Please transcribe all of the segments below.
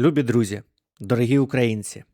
Любі друзі, дорогі українці,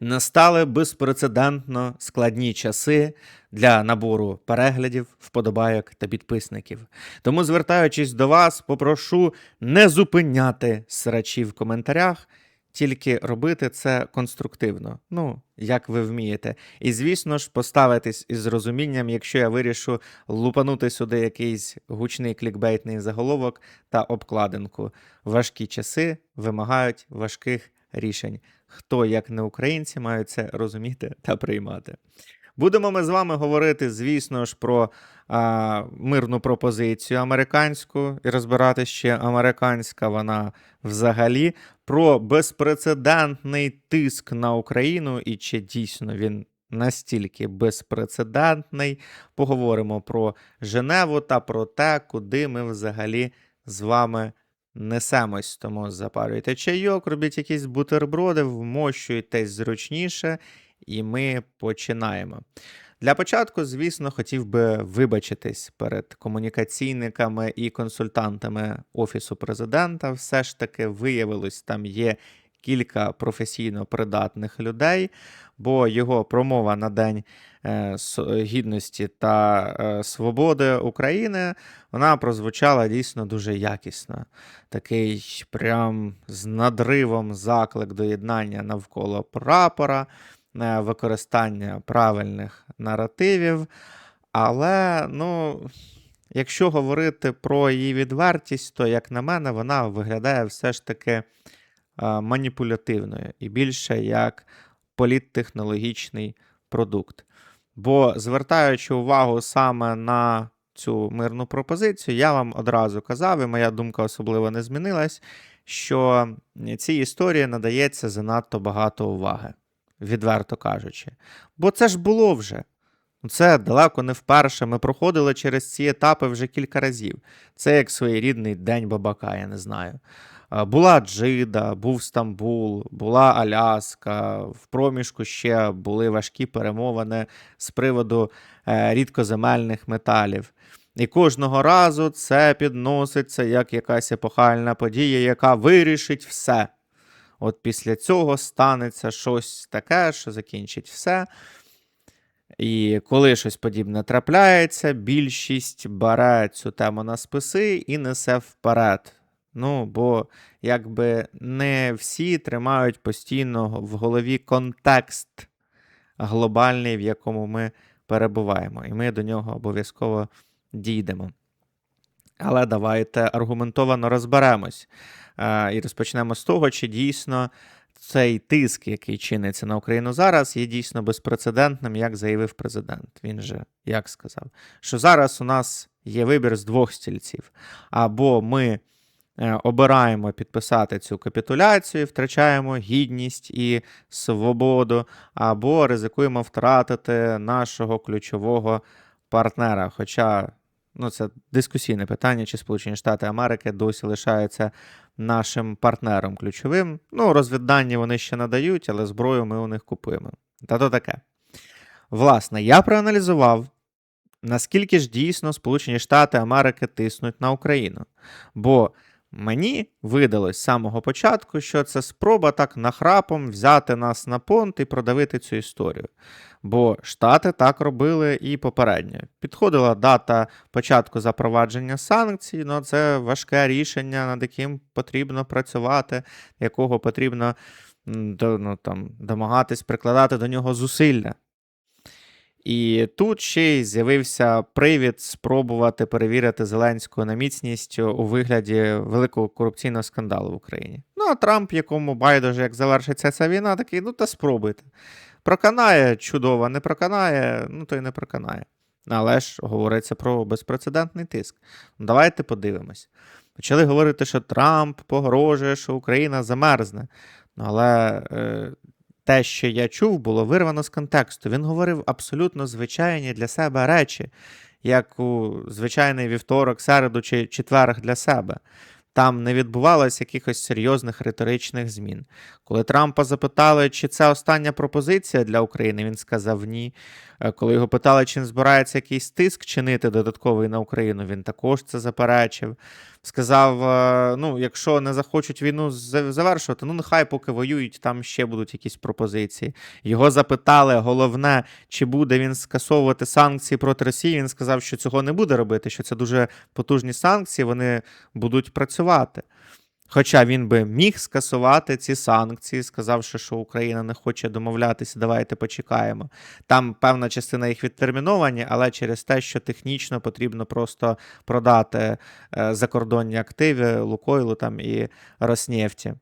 настали безпрецедентно складні часи для набору переглядів, вподобайок та підписників. Тому, звертаючись до вас, попрошу не зупиняти срачі в коментарях, тільки робити це конструктивно, ну, як ви вмієте. І, звісно ж, поставитись із розумінням, якщо я вирішу лупанути сюди якийсь гучний клікбейтний заголовок та обкладинку. Важкі часи вимагають важких рішень. Хто, як не українці, мають це розуміти та приймати. Будемо ми з вами говорити, звісно ж, про а, мирну пропозицію американську і розбирати ще американська вона взагалі, про безпрецедентний тиск на Україну і чи дійсно він настільки безпрецедентний. Поговоримо про Женеву та про те, куди ми взагалі з вами несемось. Тому запарюйте чайок, робіть якісь бутерброди, вмощуйтесь зручніше, і ми починаємо. Для початку, звісно, хотів би вибачитись перед комунікаційниками і консультантами Офісу президента. Все ж таки виявилось, там є кілька професійно придатних людей, бо його промова на День е, гідності та е, свободи України вона прозвучала дійсно дуже якісно. Такий прям з надривом заклик до єднання навколо прапора, використання правильних наративів. Але, ну, якщо говорити про її відвертість, то, як на мене, вона виглядає все ж таки е, маніпулятивною і більше як політтехнологічний продукт. Бо, звертаючи увагу саме на цю мирну пропозицію, я вам одразу казав, і моя думка особливо не змінилась, що цій історії надається занадто багато уваги, відверто кажучи. Бо це ж було вже. Це далеко не вперше. Ми проходили через ці етапи вже кілька разів. Це як своєрідний день бабака, я не знаю. Була Джида, був Стамбул, була Аляска. В проміжку ще були важкі перемовини з приводу е, рідкоземельних металів. І кожного разу це підноситься як якась епохальна подія, яка вирішить все. От після цього станеться щось таке, що закінчить все. І коли щось подібне трапляється, більшість бере цю тему на списи і несе вперед. Ну, бо якби не всі тримають постійно в голові контекст глобальний, в якому ми перебуваємо, і ми до нього обов'язково дійдемо. Але давайте аргументовано розберемось е, і розпочнемо з того, чи дійсно цей тиск, який чиниться на Україну зараз, є дійсно безпрецедентним, як заявив президент. Він же як сказав, що зараз у нас є вибір з двох стільців. Або ми е, обираємо підписати цю капітуляцію, втрачаємо гідність і свободу, або ризикуємо втратити нашого ключового партнера. Хоча ну, це дискусійне питання, чи Сполучені Штати Америки досі лишаються нашим партнером ключовим. Ну, розвіддані вони ще надають, але зброю ми у них купуємо. Та то таке. Власне, я проаналізував, наскільки ж дійсно Сполучені Штати Америки тиснуть на Україну. Бо мені видалось з самого початку, що це спроба так нахрапом взяти нас на понт і продавити цю історію. Бо Штати так робили і попередньо. Підходила дата початку запровадження санкцій, ну це важке рішення, над яким потрібно працювати, якого потрібно ну, там, домагатись прикладати до нього зусилля. І тут ще й з'явився привід спробувати перевірити Зеленського на міцність у вигляді великого корупційного скандалу в Україні. Ну, а Трамп, якому байдуже, як завершиться ця війна, такий, ну та спробуйте. Проканає чудово, не проканає, ну то й не проканає. Але ж говориться про безпрецедентний тиск. Ну, Давайте подивимось. Почали говорити, що Трамп погрожує, що Україна замерзне. Ну, але е, те, що я чув, було вирвано з контексту. Він говорив абсолютно звичайні для себе речі, як у звичайний вівторок, середу чи четверг для себе. Там не відбувалося якихось серйозних риторичних змін. Коли Трампа запитали, чи це остання пропозиція для України, він сказав ні. Е, Коли його питали, чи не збирається якийсь тиск чинити додатковий на Україну, він також це заперечив. сказав: е, ну, якщо не захочуть війну завершувати, ну нехай поки воюють, там ще будуть якісь пропозиції. Його запитали, головне, чи буде він скасовувати санкції проти Росії. Він сказав, що цього не буде робити, що це дуже потужні санкції, вони будуть працювати. Хоча він би міг скасувати ці санкції, сказавши, що Україна не хоче домовлятися, давайте почекаємо. Там певна частина їх відтерміновані, але через те, що технічно потрібно просто продати е, закордонні активи Лукойлу там і Роснефті.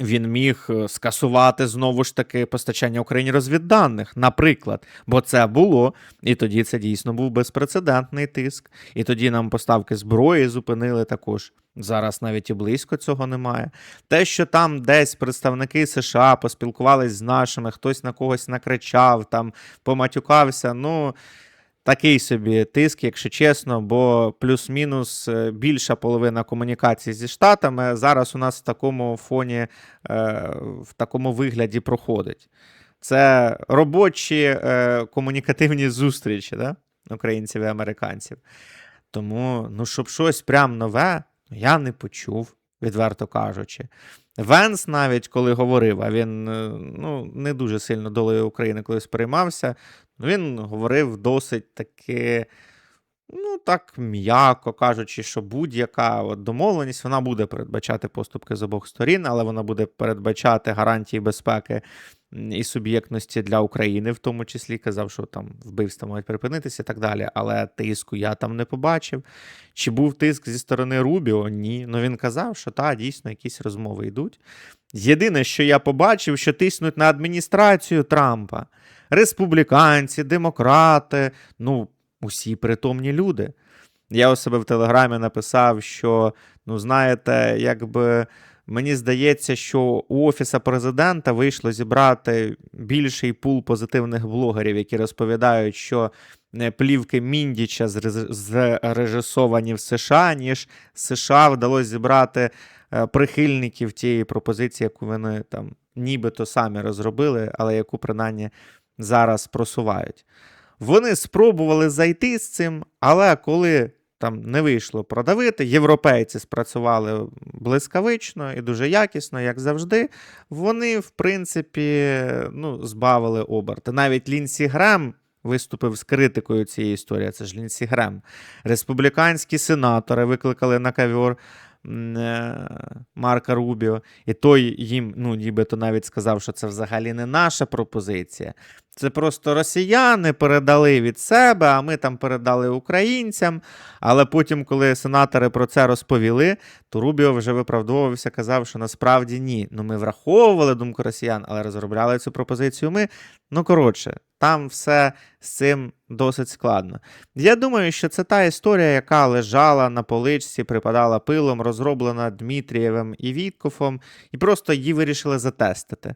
Він міг е, скасувати знову ж таки постачання Україні розвідданих, наприклад, бо це було, і тоді це дійсно був безпрецедентний тиск. І тоді нам поставки зброї зупинили також. Зараз навіть і близько цього немає. Те, що там десь представники США поспілкувались з нашими, хтось на когось накричав, там поматюкався. Ну, такий собі тиск, якщо чесно, бо плюс-мінус е, більша половина комунікацій зі Штатами зараз у нас в такому фоні, е, в такому вигляді проходить. Це робочі е, комунікативні зустрічі да? українців і американців. Тому, ну, щоб щось прям нове, я не почув, відверто кажучи. Венс навіть коли говорив, а він е, ну, не дуже сильно долею України колись переймався, ну, він говорив досить таки, ну так м'яко кажучи, що будь-яка домовленість вона буде передбачати поступки з обох сторін, але вона буде передбачати гарантії безпеки і суб'єктності для України, в тому числі казав, що там вбивства мають припинитися і так далі. Але тиску я там не побачив. Чи був тиск зі сторони Рубіо? Ні. Ну він казав, що та, дійсно якісь розмови йдуть. Єдине, що я побачив, що тиснуть на адміністрацію Трампа. Республіканці, демократи, ну, усі притомні люди. Я у себе в Телеграмі написав, що, ну, знаєте, якби мені здається, що у Офіса президента вийшло зібрати більший пул позитивних блогерів, які розповідають, що е, плівки Міндіча зрежисовані в США, ніж США вдалося зібрати е, прихильників тієї пропозиції, яку вони там нібито самі розробили, але яку принаймні зараз просувають. Вони спробували зайти з цим, але коли там не вийшло продавити, європейці спрацювали блискавично і дуже якісно, як завжди. Вони, в принципі, ну, збавили оберти. Навіть Лінсі Грем виступив з критикою цієї історії. Це ж Лінсі Грем. Республіканські сенатори викликали на кавер е, Марка Рубіо, і той їм, ну, нібито навіть сказав, що це взагалі не наша пропозиція. Це просто росіяни передали від себе, а ми там передали українцям. Але потім, коли сенатори про це розповіли, то Рубіо вже виправдовувався, казав, що насправді ні. Ну ми враховували думку росіян, але розробляли цю пропозицію ми. Ну, коротше, там все з цим досить складно. Я думаю, що це та історія, яка лежала на поличці, припадала пилом, розроблена Дмитрієвим і Віткофом, і просто її вирішили затестити.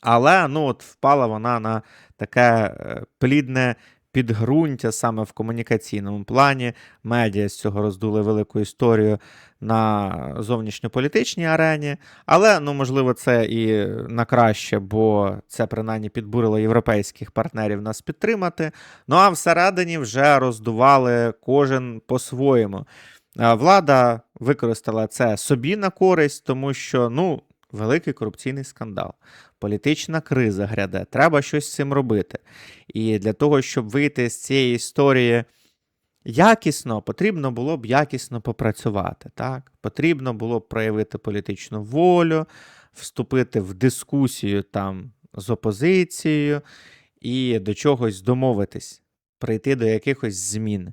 Але ну, от впала вона на таке е, плідне підґрунтя саме в комунікаційному плані. Медіа з цього роздули велику історію на зовнішньополітичній арені. Але, ну, можливо, це і на краще, бо це принаймні підбурило європейських партнерів нас підтримати. Ну а всередині вже роздували кожен по-своєму. Е, Влада використала це собі на користь, тому що ну, великий корупційний скандал, політична криза гряде. Треба щось з цим робити. І для того, щоб вийти з цієї історії якісно, потрібно було б якісно попрацювати. Так? Потрібно було б проявити політичну волю, вступити в дискусію там з опозицією і до чогось домовитись, прийти до якихось змін.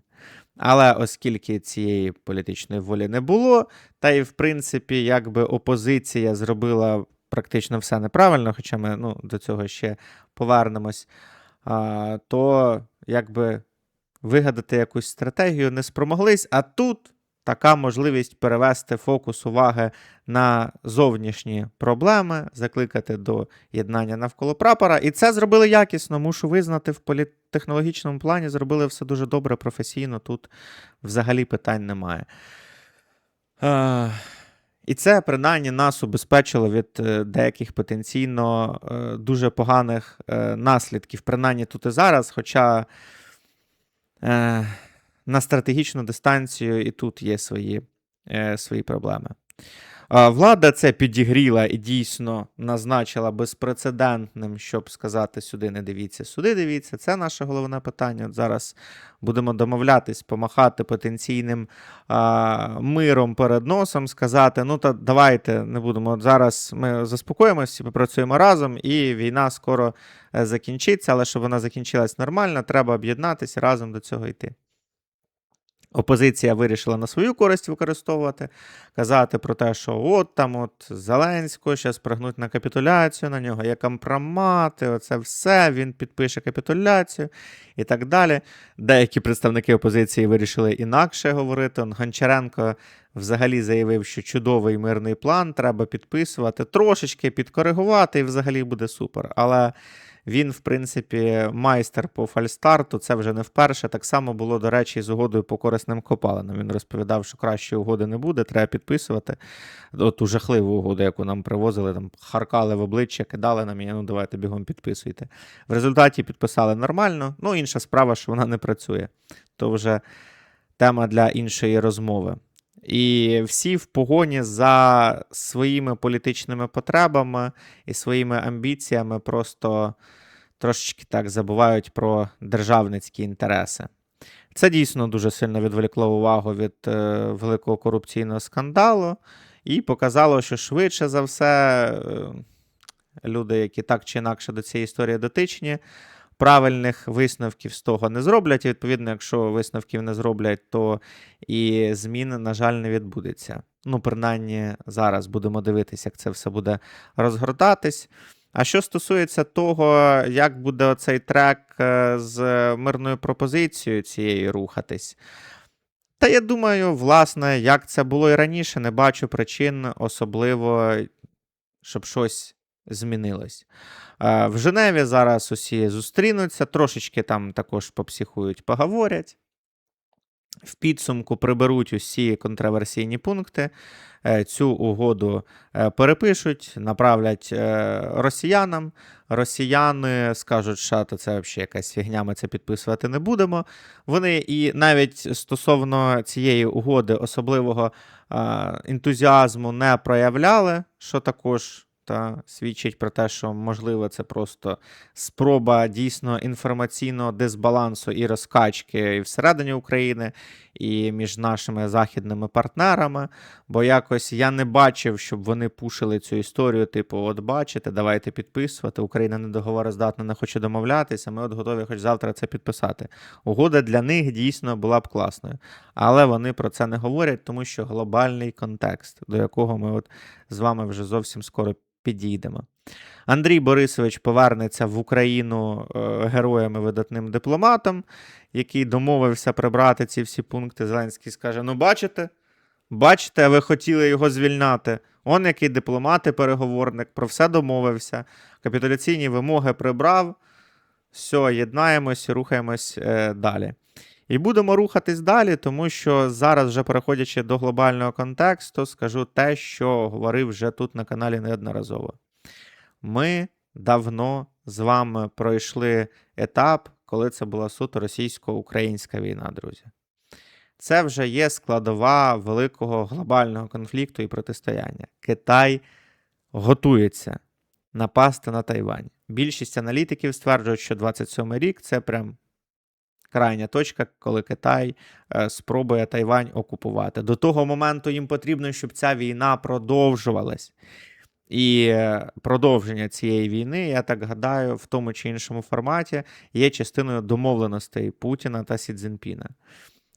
Але оскільки цієї політичної волі не було, та й в принципі, якби опозиція зробила практично все неправильно, хоча ми ну, до цього ще повернемось, а, то якби вигадати якусь стратегію не спромоглись. А тут така можливість перевести фокус уваги на зовнішні проблеми, закликати до єднання навколо прапора. І це зробили якісно, мушу визнати, в політтехнологічному плані зробили все дуже добре, професійно. Тут взагалі питань немає. Е, І це принаймні нас убезпечило від е, деяких потенційно е, дуже поганих наслідків, принаймні тут і зараз. Хоча, на стратегічну дистанцію, і тут є свої, е, свої проблеми. Влада це підігріла і дійсно назначила безпрецедентним, щоб сказати сюди не дивіться, сюди дивіться. Це наше головне питання. От зараз будемо домовлятись, помахати потенційним а, миром перед носом, сказати: ну та давайте не будемо. От зараз ми заспокоїмося, попрацюємо разом, і війна скоро е, закінчиться, але щоб вона закінчилась нормально, треба об'єднатися разом до цього йти. Опозиція вирішила на свою користь використовувати, казати про те, що от там от Зеленського зараз пригнуть на капітуляцію, на нього є компромати, оце все, він підпише капітуляцію і так далі. Деякі представники опозиції вирішили інакше говорити. Он Гончаренко взагалі заявив, що чудовий мирний план треба підписувати, трошечки підкоригувати, і взагалі буде супер. Але він, в принципі, майстер по фальстарту. Це вже не вперше. Так само було, до речі, з угодою по корисним копалинам. Він розповідав, що кращої угоди не буде, треба підписувати. От ту жахливу угоду, яку нам привозили, там харкали в обличчя, кидали нам і ну давайте бігом підписуйте. В результаті підписали нормально. Ну, інша справа, що вона не працює. То вже тема для іншої розмови. І всі в погоні за своїми політичними потребами і своїми амбіціями просто трошечки так забувають про державницькі інтереси. Це дійсно дуже сильно відволікло увагу від е, великого корупційного скандалу і показало, що швидше за все е, люди, які так чи інакше до цієї історії дотичні, правильних висновків з того не зроблять. І відповідно, якщо висновків не зроблять, то і зміни, на жаль, не відбудеться. Ну, принаймні, зараз будемо дивитися, як це все буде розгортатись. А що стосується того, як буде оцей трек е, з мирною пропозицією цією рухатись, та я думаю, власне, як це було і раніше, не бачу причин, особливо, щоб щось змінилось. В Женеві зараз усі зустрінуться, трошечки там також попсіхують, поговорять. В підсумку приберуть усі контроверсійні пункти, е, цю угоду е, перепишуть, направлять е, росіянам. Росіяни скажуть, що це взагалі якась фігня, ми це підписувати не будемо. Вони і навіть стосовно цієї угоди особливого ентузіазму не проявляли, що також та свідчить про те, що можливо це просто спроба дійсно інформаційного дисбалансу і розкачки і всередині України, і між нашими західними партнерами. Бо якось я не бачив, щоб вони пушили цю історію, типу, от бачите, давайте підписувати. Україна не договороздатна, не хоче домовлятися. Ми от готові хоч завтра це підписати. Угода для них дійсно була б класною. Але вони про це не говорять, тому що глобальний контекст, до якого ми от з вами вже зовсім скоро підійдемо. Андрій Борисович повернеться в Україну е, героям і видатним дипломатом, який домовився прибрати ці всі пункти. Зеленський скаже: Ну, бачите? Бачите, ви хотіли його звільняти. Он який дипломат і переговорник, про все домовився. Капітуляційні вимоги прибрав. Все, єднаємось, рухаємось е, далі. І будемо рухатись далі, тому що зараз, вже переходячи до глобального контексту, скажу те, що говорив вже тут на каналі неодноразово. Ми давно з вами пройшли етап, коли це була суто російсько-українська війна, друзі. Це вже є складова великого глобального конфлікту і протистояння. Китай готується напасти на Тайвань. Більшість аналітиків стверджують, що 27 рік це прям крайня точка, коли Китай е, спробує Тайвань окупувати. До того моменту їм потрібно, щоб ця війна продовжувалась. І е, продовження цієї війни, я так гадаю, в тому чи іншому форматі є частиною домовленостей Путіна та Сі Цзіньпіна.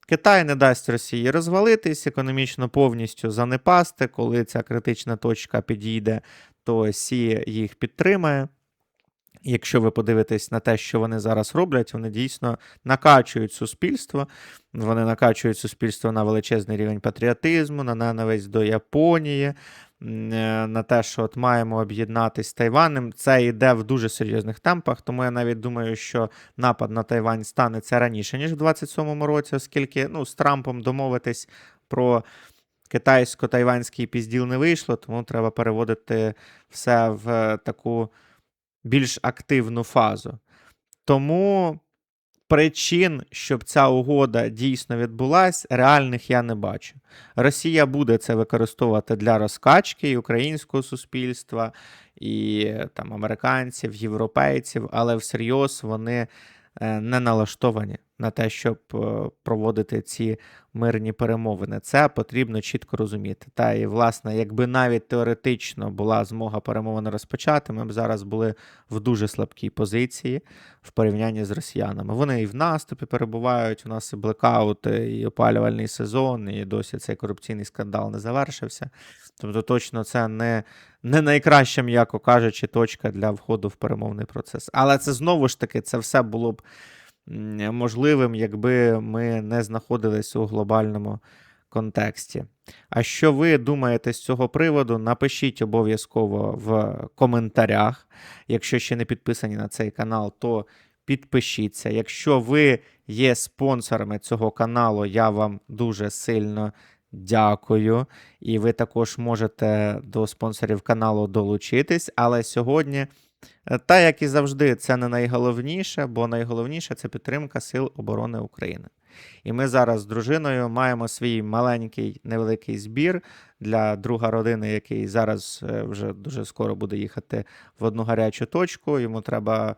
Китай не дасть Росії розвалитись, економічно повністю занепасти. Коли ця критична точка підійде, то Сі їх підтримає. Якщо ви подивитесь на те, що вони зараз роблять, вони дійсно накачують суспільство. Вони накачують суспільство на величезний рівень патріотизму, на ненависть до Японії, е, на те, що от маємо об'єднатися з Тайванем. Це йде в дуже серйозних темпах, тому я навіть думаю, що напад на Тайвань станеться раніше, ніж в 27-му році, оскільки ну, з Трампом домовитись про китайсько-тайванський пізділ не вийшло, тому треба переводити все в таку більш активну фазу. Тому причин, щоб ця угода дійсно відбулась, реальних я не бачу. Росія буде це використовувати для розкачки і українського суспільства, і там американців, європейців, але всерйоз вони не налаштовані на те, щоб е, проводити ці мирні перемовини. Це потрібно чітко розуміти. Та і власне, якби навіть теоретично була змога перемовини розпочати, ми б зараз були в дуже слабкій позиції в порівнянні з росіянами. Вони і в наступі перебувають. У нас і блекаути, і опалювальний сезон, і досі цей корупційний скандал не завершився. Тобто, точно це не, не найкраща, м'яко кажучи, точка для входу в перемовний процес. Але це знову ж таки, це все було б можливим, якби ми не знаходилися у глобальному контексті. А що ви думаєте з цього приводу? Напишіть обов'язково в коментарях. Якщо ще не підписані на цей канал, то підпишіться. Якщо ви є спонсорами цього каналу, я вам дуже сильно дякую. І ви також можете до спонсорів каналу долучитись. Але сьогодні, е, та як і завжди, це не найголовніше, бо найголовніше це підтримка Сил оборони України. І ми зараз з дружиною маємо свій маленький невеликий збір для друга родини, який зараз е, вже дуже скоро буде їхати в одну гарячу точку. Йому треба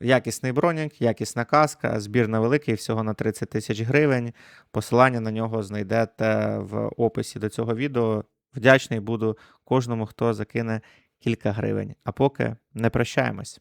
якісний бронік, якісна каска, збір на великий, всього на 30 тисяч гривень. Посилання на нього знайдете в описі до цього відео. Вдячний буду кожному, хто закине кілька гривень. А поки не прощаємось.